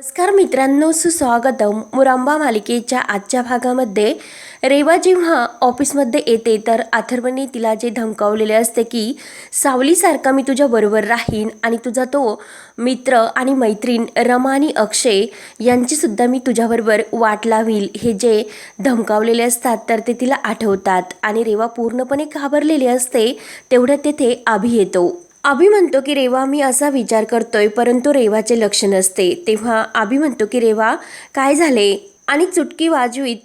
नमस्कार मित्रांनो सुस्वागतम. मुरांबा मालिकेच्या आजच्या भागामध्ये रेवा जेव्हा ऑफिसमध्ये येते तर अथर्वने तिला जे धमकावलेले असते की सावलीसारखा मी तुझ्या बरोबर राहीन आणि तुझा तो मित्र आणि मैत्रीण रमा आणि अक्षय यांचीसुद्धा मी तुझ्याबरोबर वाट लावील हे जे धमकावलेले असतात तर ते तिला आठवतात. आणि रेवा पूर्णपणे घाबरलेली असते तेवढ्या तेथे आभी येतो. अभि म्हणतो की रेवा मी असा विचार करतोय परंतु रेवाचे लक्ष नसते. तेव्हा आभी म्हणतो की रेवा काय झाले? आणि चुटकी वाजवीत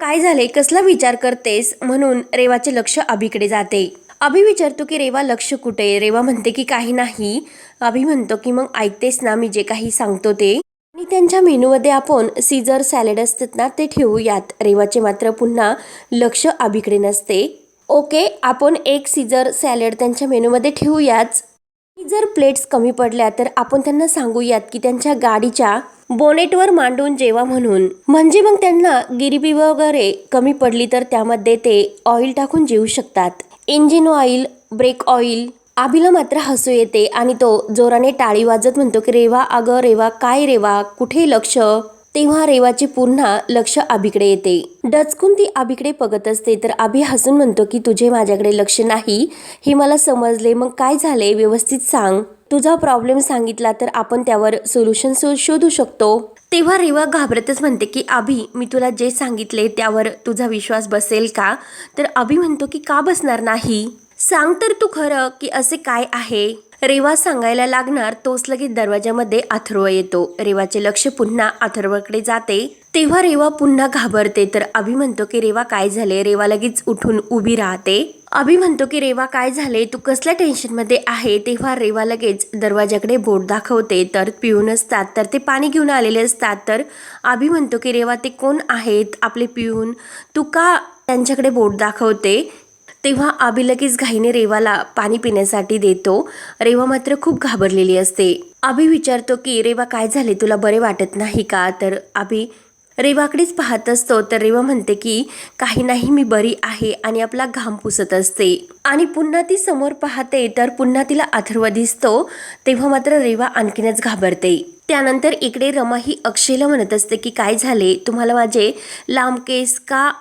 काय झाले? कसला विचार करतेस? म्हणून रेवाचे लक्ष अभिकडे जाते. अभि विचारतो की रेवा लक्ष कुठे? रेवा म्हणते की काही नाही. अभि म्हणतो की मग ऐकतेस ना मी जे काही सांगतो ते. आणि त्यांच्या मेनूमध्ये आपण सीजर सॅलड असतात ना ते ठेवूयात. रेवाचे मात्र पुन्हा लक्ष अभिकडे नसते. ओके आपण एक सीजर सॅलड त्यांच्या मेनूमध्ये ठेवूयाच. जर प्लेट्स कमी पडल्या तर आपण त्यांना सांगूयात की त्यांच्या गाडीच्या बोनेटवर मांडून जेवा म्हणून. म्हणजे मग त्यांना गिरिबी वगैरे कमी पडली तर त्यामध्ये ते ऑइल टाकून जेवू शकतात. इंजिन ऑइल ब्रेक ऑइल आबीला मात्र हसू येते आणि तो जोराने टाळी वाजत म्हणतो की रेवा अगं रेवा काय रेवा? कुठे लक्ष? तेव्हा रेवाचे पुन्हा लक्ष आबीकडे येते. डचकून ती आबीकडे बघत असते तर आबी हसून म्हणतो की तुझे माझ्याकडे लक्ष नाही. हे मला समजले. मग काय झाले? व्यवस्थित सांग. तुझा प्रॉब्लेम सांगितला तर आपण त्यावर सोल्युशन शोधू शकतो. तेव्हा रेवा घाबरतच म्हणते की अभि मी तुला जे सांगितले त्यावर तुझा विश्वास बसेल का? तर अभि म्हणतो की का बसणार नाही? सांग तर तू खरं की असे काय आहे? रेवा सांगायला लागणार तोच लगेच दरवाजामध्ये अथर्व येतो. रेवाचे लक्ष पुन्हा अथर्वकडे जाते. तेव्हा रेवा पुन्हा घाबरते. तर अभि म्हणतो की रेवा काय झाले रेवा लगेच उठून उभी राहते. अभि म्हणतो की रेवा काय झाले तू कसल्या टेन्शनमध्ये आहे? तेव्हा रेवा लगेच दरवाजाकडे बोट दाखवते. तर पिऊन असतात. तर ते पाणी घेऊन आलेले असतात. तर अभि म्हणतो की रेवा ते कोण आहेत आपले पिऊन? तू का त्यांच्याकडे बोट दाखवते? तेव्हा आबी लगेच घाईने रेवाला पाणी पिण्यासाठी देतो. रेवा मात्र खूप घाबरलेली असते. आबी विचारतो की रेवा काय झाले? तुला बरे वाटत नाही का? तर आबी रेवाकडेच पाहत असतो. तर रेवा म्हणते की काही नाही मी बरी आहे आणि आपला घाम पुसत असते. आणि पुन्हा ती समोर पाहते तर पुन्हा तिला अथर्व दिसतो. तेव्हा मात्र रेवा आणखीनच घाबरते. त्यानंतर इकडे रमा ही अक्षयला म्हणत असते की काय झाले? तुम्हाला माझे लांब केस का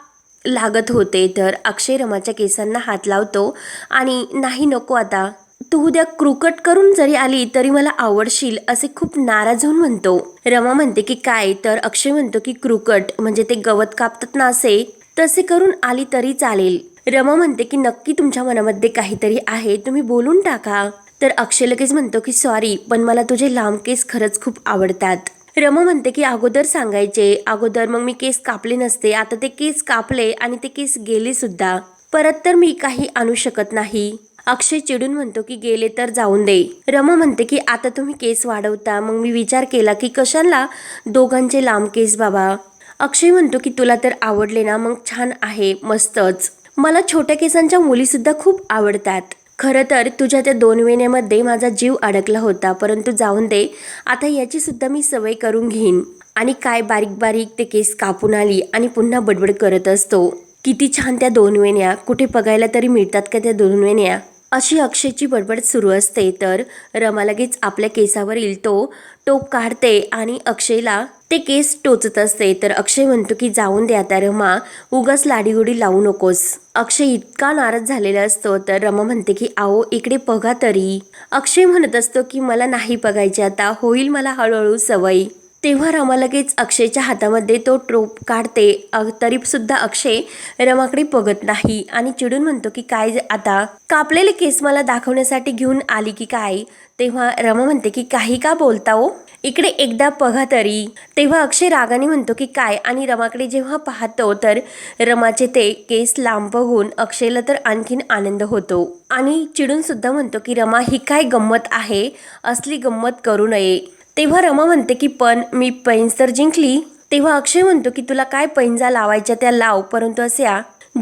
लागत होते तर अक्षय रमाच्या केसांना हात लावतो. आणि नाही नको आता. तू उद्या क्रुकट करून जरी आली तरी मला आवडशील असे खूप नाराज होऊन म्हणतो. रमा म्हणते की काय? तर अक्षय म्हणतो की क्रुकट म्हणजे ते गवत कापतात ना असे? तसे करून आली तरी चालेल. रमा म्हणते की नक्की तुमच्या मनामध्ये काहीतरी आहे तुम्ही बोलून टाका. तर अक्षय लगेच म्हणतो की सॉरी पण मला तुझे लांब केस खरंच खूप आवडतात. रमा म्हणते की अगोदर सांगायचे. अगोदर मग मी केस कापले नसते. आता ते केस कापले आणि ते केस गेले सुद्धा. परत तर मी काही आणू शकत नाही. अक्षय चिडून म्हणतो की गेले तर जाऊन दे. रमा म्हणते की आता तुम्ही केस वाढवता. मग मी विचार केला की कशाला दोघांचे लांब केस बाबा? अक्षय म्हणतो की तुला तर आवडले ना. मग छान आहे. मस्तच. मला छोट्या केसांच्या मुली सुद्धा खूप आवडतात. खरं तर तुझ्या त्या दोन वेण्यामध्ये माझा जीव अडकला होता परंतु जाऊन दे. आता याची सुद्धा मी सवय करून घेईन. आणि काय बारीक बारीक ते केस कापून आली आणि पुन्हा बडबड करत असतो. किती छान त्या दोन वेण्या. कुठे बघायला तरी मिळतात का त्या दोन वेण्या? अशी अक्षयची बडबड सुरू असते तर रमा लगेच आपल्या केसावरील तो टोप काढते आणि अक्षयला ते केस टोचत असते तर अक्षय म्हणतो की जाऊन दे आता रमा उगाच लाडीगुडी लावू नकोस. अक्षय इतका नाराज झालेला असतो तर रमा म्हणते की आओ इकडे बघा तरी. अक्षय म्हणत असतो की मला नाही बघायचे आता होईल मला हळूहळू सवय. तेव्हा रमा लगेच अक्षयच्या हातामध्ये तो ट्रोप काढते अ- तरी सुद्धा अक्षय रमाकडे बघत नाही आणि चिडून म्हणतो की काय ज- आता कापलेले केस मला दाखवण्यासाठी घेऊन आली की काय? तेव्हा रमा म्हणते की काही का बोलता हो? इकडे एकदा बघा तरी. तेव्हा अक्षय रागाने म्हणतो की काय आणि रमाकडे जेव्हा पाहतो तर रमाचे ते केस लांब बघून अक्षयला तर आणखीन आनंद होतो. आणि चिडून सुद्धा म्हणतो की रमा ही काय गंमत आहे? असली गंमत करू नये. तेव्हा रमा म्हणते की पण मी पैंज तर जिंकली. तेव्हा अक्षय म्हणतो की तुला काय पैंजा लावायच्या त्या लाव परंतु असे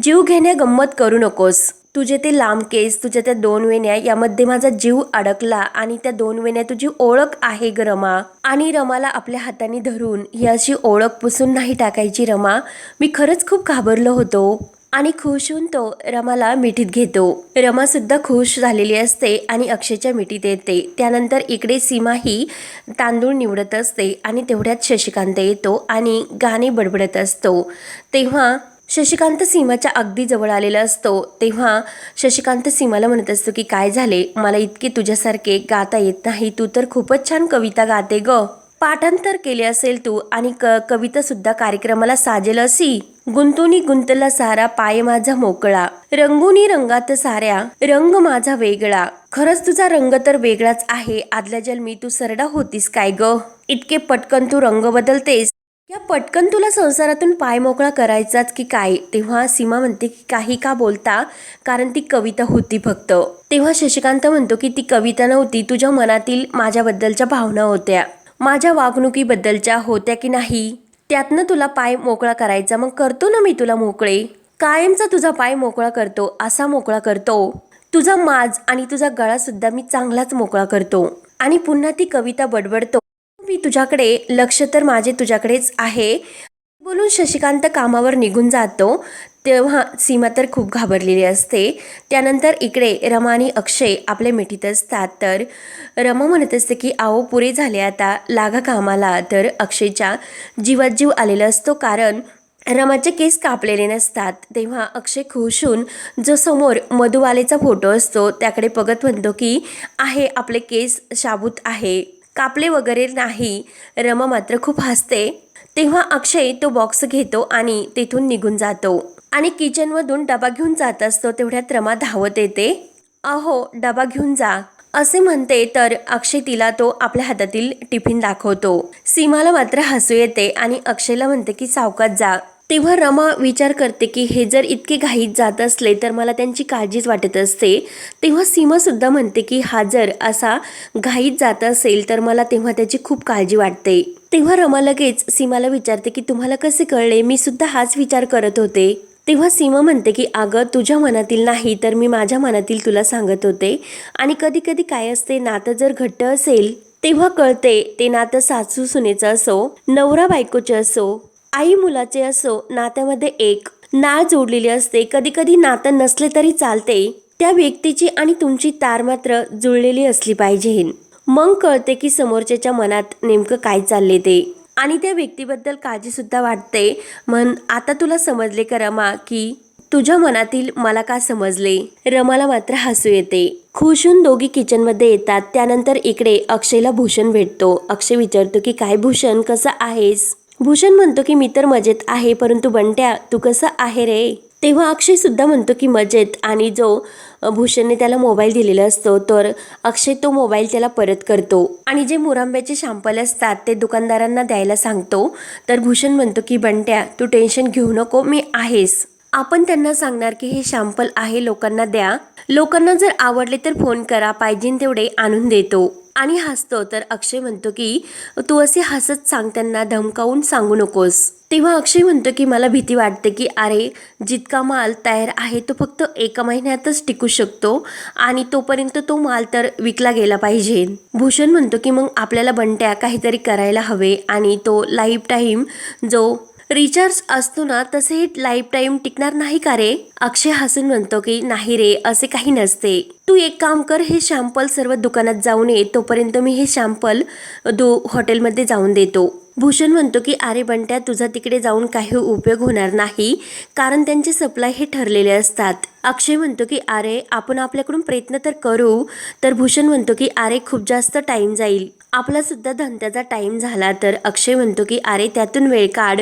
जीव घेण्या गंमत करू नकोस. तुझे ते लांब केस तुझ्या त्या दोन वेण्या यामध्ये माझा जीव अडकला आणि त्या दोन वेण्या तुझी ओळख आहे ग रमा. आणि रमाला आपल्या हाताने धरून ही अशी ओळख पुसून नाही टाकायची रमा. मी खरंच खूप घाबरलो होतो आणि खुश होऊन तो रमाला मिठीत घेतो. रमा सुद्धा खुश झालेली असते आणि अक्षयच्या मिठीत येते. त्यानंतर इकडे सीमा ही तांदूळ निवडत असते आणि तेवढ्यात शशिकांत येतो आणि गाणे बडबडत असतो. तेव्हा शशिकांत सीमाच्या अगदी जवळ आलेला असतो. तेव्हा शशिकांत सीमाला म्हणत असतो की काय झाले? मला इतके तुझ्यासारखे गाता येत नाही. तू तर खूपच छान कविता गाते ग. पाठांतर केले असेल तू आणि क कविता सुद्धा कार्यक्रमाला साजेल असी. गुंतुनी गुंतला सारा पाय माझा मोकळा. रंगुनी रंगात साऱ्या रंग माझा वेगळा. खरंच तुझा रंग तर वेगळाच आहे. आदल्या जन्मी तू सरडा होतीस काय ग? इतके पटकन तू रंग बदलतेस. या पटकन तुला संसारातून पाय मोकळा करायचाच की काय? तेव्हा सीमा म्हणते की काही का बोलता? कारण ती कविता होती फक्त. तेव्हा शशिकांत म्हणतो की ती कविता नव्हती तुझ्या मनातील माझ्याबद्दलच्या भावना होत्या. माझ्या वागणुकीबद्दलच्या होत्या की नाही? त्यातनं तुला पाय मोकळा करायचा मग करतो ना मी तुला मोकळे? कायमचा तुझा पाय मोकळा करतो असा मोकळा करतो. तुझा माज आणि तुझा गळा सुद्धा मी चांगलाच मोकळा करतो. आणि पुन्हा ती कविता बडबडतो. मी तुझ्याकडे लक्ष तर माझे तुझ्याकडेच आहे. बोलून शशिकांत कामावर निघून जातो. तेव्हा सीमा तर खूप घाबरलेली असते. त्यानंतर इकडे रमा आणि अक्षय आपले मिठीत असतात. तर रमा म्हणत असते की आओ पुरे झाले आता. लागा कामाला. तर अक्षयच्या जीवात जीव आलेला असतो कारण रमाचे केस कापलेले नसतात. तेव्हा अक्षय खुश होऊन जो समोर मधुवालेचा फोटो असतो त्याकडे बघत म्हणतो की आहे आपले केस शाबूत आहे. कापले वगैरे नाही. रमा मात्र खूप हसते. तेव्हा अक्षय तो बॉक्स घेतो आणि तेथून निघून जातो. आणि किचनमधून डबा घेऊन जात असतो तेवढ्यात रमा धावत येते. अहो डबा घेऊन जा. असे म्हणते तर अक्षय तिला तो आपल्या हातातील टिफिन दाखवतो. सीमाला मात्र हसू येते आणि अक्षयला म्हणते की सावकात जा. तेव्हा रमा विचार करते की हे जर इतके घाईत जात असले तर मला त्यांची काळजीच वाटत असते. तेव्हा सीमासुद्धा म्हणते की हा जर असा घाईत जात असेल तर मला तेव्हा त्याची खूप काळजी वाटते. तेव्हा रमा लगेच सीमाला विचारते की तुम्हाला कसे कळले? मी सुद्धा हाच विचार करत होते. तेव्हा सीमा म्हणते की अगं तुझ्या मनातील नाही तर मी माझ्या मनातील तुला सांगत होते. आणि कधी कधी काय असते नातं जर घट्ट असेल तेव्हा कळते ते नातं सासू सुनेचं असो नवरा बायकोचं असो आई मुलाचे असो नात्यामध्ये एक नाळ जोडलेली असते. कधी कधी नातं नसले तरी चालते. त्या व्यक्तीची आणि तुमची तार मात्र जुळलेली असली पाहिजे. मग कळते की समोरच्याच्या मनात नेमकं काय चालले ते. आणि त्या व्यक्तीबद्दल काळजी सुद्धा वाटते. म्हण आता तुला समजले का रमा की तुझ्या मनातील मला का समजले? रमाला मात्र हसू येते. खुशून दोघी किचनमध्ये येतात. त्यानंतर इकडे अक्षयला भूषण भेटतो. अक्षय विचारतो की काय भूषण कसं आहेस? भूषण म्हणतो की मी तर मजेत आहे परंतु बंट्या तू कसं आहे रे? तेव्हा अक्षय सुद्धा म्हणतो की मजेत. आणि जो भूषणने त्याला मोबाईल दिलेला असतो तर अक्षय तो मोबाईल त्याला परत करतो. आणि जे मुरांब्याचे शॅम्पल असतात ते दुकानदारांना द्यायला सांगतो. तर भूषण म्हणतो की बंट्या तू टेन्शन घेऊ नको मी आहेस. आपण त्यांना सांगणार की हे शॅम्पल आहे लोकांना द्या. लोकांना जर आवडले तर फोन करा पाहिजे तेवढे आणून देतो. आणि हसतो. तर अक्षय म्हणतो की तू असे हसत सांग त्यांना धमकावून सांगू नकोस. तेव्हा अक्षय म्हणतो की मला भीती वाटते की अरे जितका माल तयार आहे तो फक्त एका महिन्यातच टिकू शकतो आणि तोपर्यंत तो माल तर विकला गेला पाहिजे. भूषण म्हणतो की मग आपल्याला बंट्या काहीतरी करायला हवे आणि तो लाईफ टाईम जो रिचार्ज असतो ना तसे हे लाईफ टाईम टिकणार नाही का रे? अक्षय हसून म्हणतो की नाही रे असे काही नसते. तू एक काम कर हे शॅम्पल सर्व दुकानात जाऊन ये. तोपर्यंत मी हे शॅम्पल दो हॉटेलमध्ये जाऊन देतो. भूषण म्हणतो की अरे बंट्या तुझा तिकडे जाऊन काही उपयोग होणार नाही. कारण त्यांचे सप्लाय हे ठरलेले असतात. अक्षय म्हणतो की अरे आपण आपल्याकडून प्रयत्न तर करू. तर भूषण म्हणतो की अरे खूप जास्त टाईम जाईल. आपला सुद्धा धंद्याचा टाईम झाला तर अक्षय म्हणतो की अरे त्यातून वेळ काढ.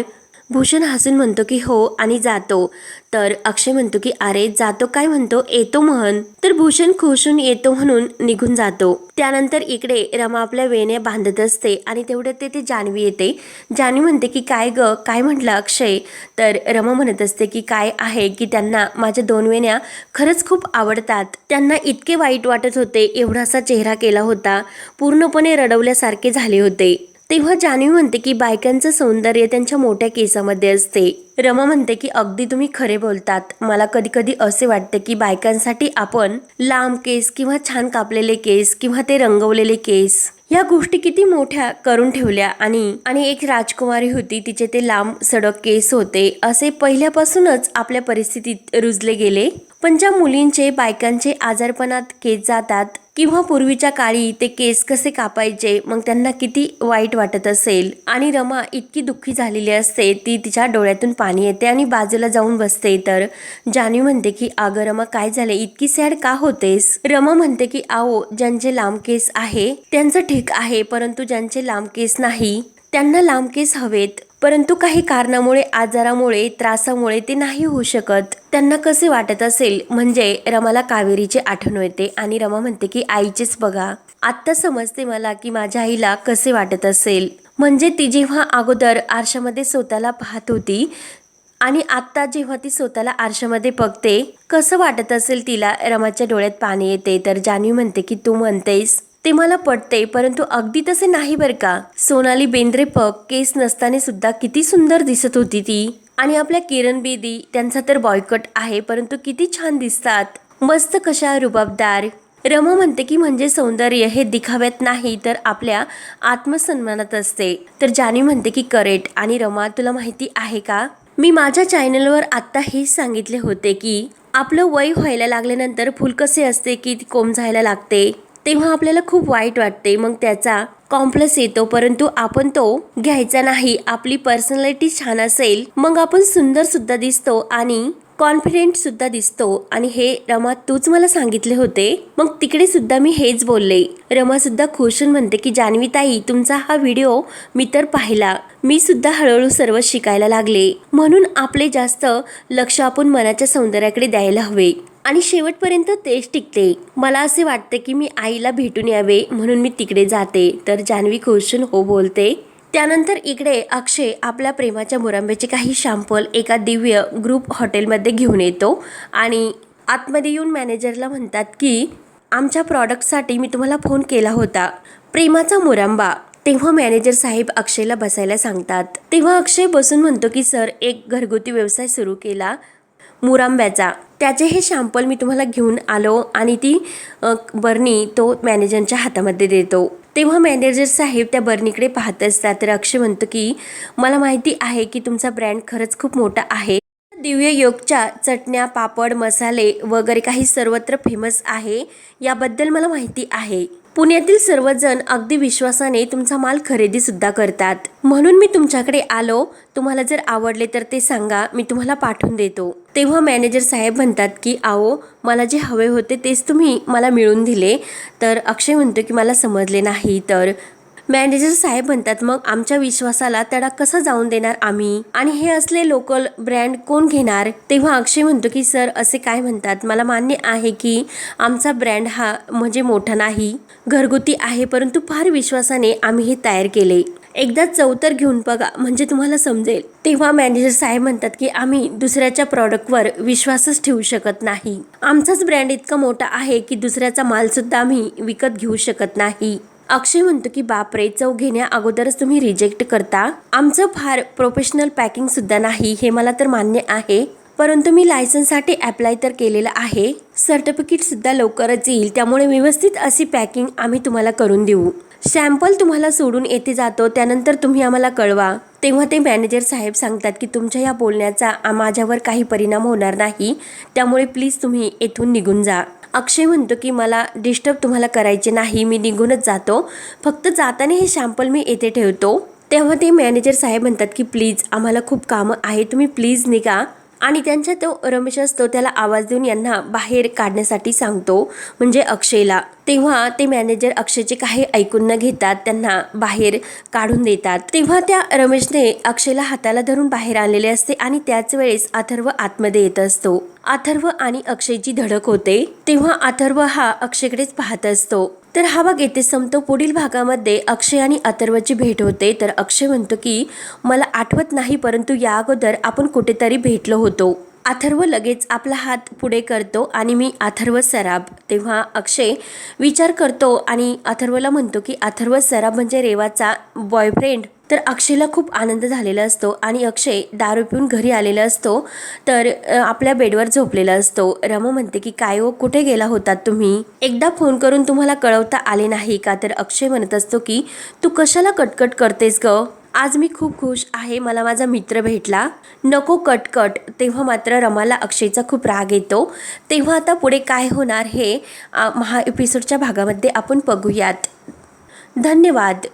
भूषण हसून म्हणतो की हो आणि जातो. तर अक्षय म्हणतो की अरे जातो काय म्हणतो? येतो म्हण. तर भूषण खुशून येतो म्हणून निघून जातो. त्यानंतर इकडे रमा आपल्या वेण्या बांधत असते आणि तेवढ्यात ते जान्हवी येते. जान्हवी म्हणते की काय ग? काय म्हटलं अक्षय? तर रमा म्हणत असते की काय आहे की त्यांना माझ्या दोन वेण्या खरंच खूप आवडतात. त्यांना इतके वाईट वाटत होते एवढासा चेहरा केला होता. पूर्णपणे रडवल्यासारखे झाले होते. तेव्हा जान्हवी म्हणते की बायकांचं सौंदर्य त्यांच्या मोठ्या केसामध्ये असते. रमा म्हणते की अगदी तुम्ही खरे बोलतात. मला कधी कधी असे वाटते की बायकांसाठी आपण लांब केस किंवा छान कापलेले केस किंवा ते रंगवलेले केस ह्या गोष्टी किती मोठ्या करून ठेवल्या आणि आणि एक राजकुमारी होती तिचे ते लांब सडक केस होते. असे पहिल्यापासूनच आपल्या परिस्थितीत रुजले गेले. पण ज्या मुलींचे बायकांचे आजारपणात केस जातात किंवा पूर्वीच्या काळी ते केस कसे कापायचे मग त्यांना किती वाईट वाटत असेल आणि रमा इतकी दुःखी झालेली असते ती तिच्या डोळ्यातून पाणी येते आणि बाजूला जाऊन बसते. तर जान्हवी म्हणते की अगं रमा काय झाले इतकी सॅड का होतेस? रमा म्हणते की आओ ज्यांचे लांब केस आहे त्यांचं ठीक आहे परंतु ज्यांचे लांब केस नाही त्यांना लांब केस हवेत. परंतु काही कारणामुळे आजारामुळे त्रासामुळे ते नाही होऊ शकत. त्यांना कसे वाटत असेल? म्हणजे रमाला कावेरीची आठवण येते आणि रमा म्हणते की आईचेच बघा. आत्ता समजते मला की माझ्या आईला कसे वाटत असेल. म्हणजे ती जेव्हा अगोदर आरशामध्ये स्वतःला पाहत होती आणि आत्ता जेव्हा ती स्वतःला आरशामध्ये बघते कसं वाटत असेल तिला? रमाच्या डोळ्यात पाणी येते. तर जान्हवी म्हणते की तू म्हणतेस ते मला पटते परंतु अगदी तसे नाही बरं का. सोनाली बेंद्रे पग केस नसताना सुद्धा किती सुंदर दिसत होती ती. आणि आपल्या किरण बेदी त्यांचा तर बॉयकट आहे परंतु किती छान दिसतात. मस्त कशा रुबाबदार. रमा म्हणते की म्हणजे सौंदर्य हे दिखाव्यात नाही तर आपल्या आत्मसन्मानात असते. तर जानी म्हणते की करेट. आणि रमा तुला माहिती आहे का? मी माझ्या चॅनलवर आत्ता हेच सांगितले होते की आपलं वय व्हायला लागल्यानंतर फुल कसे असते की कोंब जायला लागते. तेव्हा आपल्याला खूप वाईट वाटते. मग त्याचा कॉम्प्लेक्स येतो परंतु आपण तो घ्यायचा नाही. आपली पर्सनॅलिटी छान असेल मग आपण सुंदर सुद्धा दिसतो आणि कॉन्फिडेंट सुद्धा दिसतो. आणि हे रमा तूच मला सांगितले होते. मग तिकडे सुद्धा मी हेच बोलले. रमा सुद्धा खुश होऊन म्हणते की जान्हवी ताई तुमचा हा व्हिडिओ मी तर पाहिला. मी सुद्धा हळूहळू सर्व शिकायला लागले. म्हणून आपले जास्त लक्ष आपण मनाच्या सौंदर्याकडे द्यायला हवे. आणि शेवटपर्यंत तेच टिकते. मला असे वाटते की मी आईला भेटून यावे म्हणून मी तिकडे जाते. तर जान्हवी खुर्शन हो बोलते. त्यानंतर इकडे अक्षय आपल्या प्रेमाच्या मुरांब्याचे काही शॅम्पल एका दिव्य ग्रुप हॉटेलमध्ये घेऊन येतो आणि आतमध्ये येऊन मॅनेजरला म्हणतात की आमच्या प्रॉडक्टसाठी मी तुम्हाला फोन केला होता. प्रेमाचा मुरांबा. तेव्हा मॅनेजर साहेब अक्षयला बसायला सांगतात. तेव्हा अक्षय बसून म्हणतो की सर एक घरगुती व्यवसाय सुरू केला. मुरांब्याचा. त्याचे हे शॅम्पल मी तुम्हाला घेऊन आलो आणि ती बर्नी तो मॅनेजरच्या हातामध्ये देतो. तेव्हा मॅनेजर साहेब त्या बर्नीकडे पाहत असतात तर अक्षय म्हणतो की मला माहिती आहे की तुमचा ब्रँड खरंच खूप मोठा आहे. दिव्य योगच्या चटण्या पापड मसाले वगैरे काही सर्वत्र फेमस आहे. याबद्दल मला माहिती आहे. पुण्यातील सर्वजण अगदी विश्वासाने तुमचा माल खरेदीसुद्धा करतात. म्हणून मी तुमच्याकडे आलो. तुम्हाला जर आवडले तर ते सांगा. मी तुम्हाला पाठवून देतो. तेव्हा मॅनेजर साहेब म्हणतात की आओ मला जे हवे होते तेच तुम्ही मला मिळून दिले. तर अक्षय म्हणतो की मला समजले नाही. तर मॅनेजर साहेब म्हणतात मग आमच्या विश्वासाला तडा कसा जाऊन देणार आम्ही? आणि हे असले लोकल ब्रँड कोण घेणार? तेव्हा अक्षय म्हणतो की सर असे काय म्हणतात? मला मान्य आहे की आमचा ब्रँड हा म्हणजे मोठा नाही. घरगुती आहे परंतु फार विश्वासाने आम्ही हे तयार केले. एकदा चौतर घेऊन बघा म्हणजे तुम्हाला समजेल. तेव्हा मॅनेजर साहेब म्हणतात की आम्ही दुसऱ्याच्या प्रॉडक्टवर विश्वासच ठेवू शकत नाही. आमचाच ब्रँड इतका मोठा आहे की दुसऱ्याचा माल सुद्धा आम्ही विकत घेऊ शकत नाही. अक्षय म्हणतो की बापरे चव घेण्या अगोदरच तुम्ही रिजेक्ट करता. आमचं फार प्रोफेशनल पॅकिंग सुद्धा नाही हे मला तर मान्य आहे. परंतु मी लायसन्ससाठी अप्लाय तर केलेलं आहे. सर्टिफिकेट सुद्धा लवकरच येईल त्यामुळे व्यवस्थित अशी पॅकिंग आम्ही तुम्हाला करून देऊ. सॅम्पल तुम्हाला सोडून येथे जातो त्यानंतर तुम्ही आम्हाला कळवा. तेव्हा ते मॅनेजर साहेब सांगतात की तुमच्या या बोलण्याचा माझ्यावर काही परिणाम होणार नाही त्यामुळे प्लीज तुम्ही येथून निघून जा. अक्षय म्हणतो की मला डिस्टर्ब तुम्हाला करायचे नाही मी निघूनच जातो. फक्त जाताना हे शॅम्पल मी येथे ठेवतो. तेव्हा ते मॅनेजर साहेब म्हणतात की प्लीज आम्हाला खूप कामं आहे तुम्ही प्लीज निघा. आणि त्यांच्या तो रमेश असतो त्याला आवाज देऊन यांना बाहेर काढण्यासाठी सांगतो. म्हणजे अक्षयला. तेव्हा ते मॅनेजर अक्षयचे काही ऐकून न घेतात त्यांना बाहेर काढून देतात. तेव्हा त्या रमेशने अक्षयला हाताला धरून बाहेर आणलेले असते आणि त्याच वेळेस अथर्व आतमध्ये येत असतो. अथर्व आणि अक्षयची धडक होते. तेव्हा अथर्व हा अक्षयकडेच पाहत असतो. तर हा भाग येथे संपतो पुढील भागामध्ये अक्षय आणि अथर्वची भेट होते. तर अक्षय म्हणतो की मला आठवत नाही परंतु या अगोदर आपण कुठेतरी भेटलो होतो. अथर्व लगेच आपला हात पुढे करतो आणि मी अथर्व सराब. तेव्हा अक्षय विचार करतो आणि अथर्वला म्हणतो की अथर्व सराब म्हणजे रेवाचा बॉयफ्रेंड तर अक्षयला खूप आनंद झालेला असतो आणि अक्षय दारू पिऊन घरी आलेला असतो. तर आपल्या बेडवर झोपलेला असतो. रमा म्हणते की काय हो कुठे गेला होतात तुम्ही? एकदा फोन करून तुम्हाला कळवता आले नाही का? तर अक्षय म्हणत असतो की तू कशाला कटकट करतेस ग? आज मी खूप खुश आहे. मला माझा मित्र भेटला. नको कटकट. तेव्हा मात्र रमाला अक्षयचा खूप राग येतो. तेव्हा आता पुढे काय होणार हे महा एपिसोडच्या भागामध्ये आपण बघूयात. धन्यवाद.